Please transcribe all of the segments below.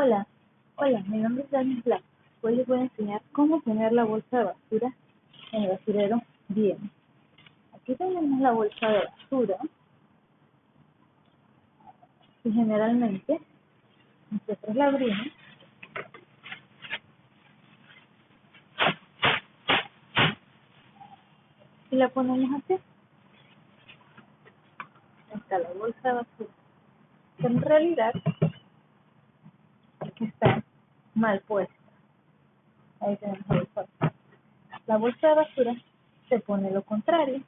Hola, hola, mi nombre es Daniel Black. Hoy les voy a enseñar cómo poner la bolsa de basura en el basurero bien. Aquí tenemos la bolsa de basura y generalmente nosotros la abrimos y la ponemos así. Está la bolsa de basura. En realidad está mal puesta. Ahí tenemos la bolsa. La bolsa de basura se pone lo contrario.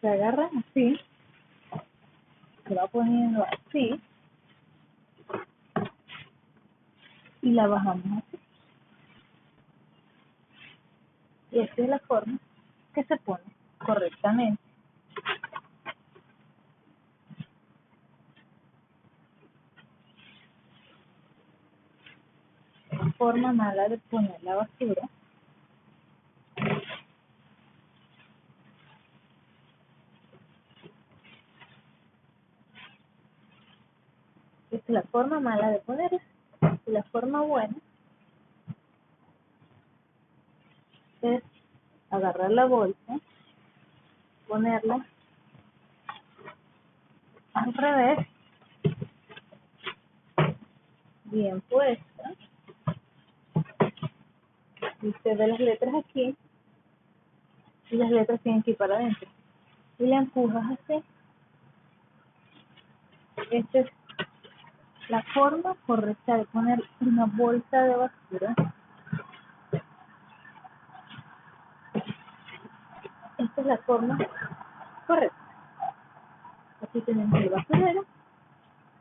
Se agarra así. Se va poniendo así. Y la bajamos así. Y esta es la forma que se pone correctamente. Forma mala de poner la basura. Es la forma mala de ponerla. Y la forma buena. Es agarrar la bolsa, ponerla al revés, bien puesta, y usted ve las letras aquí, y las letras tienen que ir para adentro. Y la empujas así. Esta es la forma correcta de poner una bolsa de basura. Esta es la forma correcta. Aquí tenemos el basurero.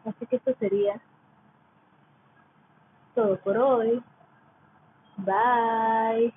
Así que esto sería todo por hoy. Bye.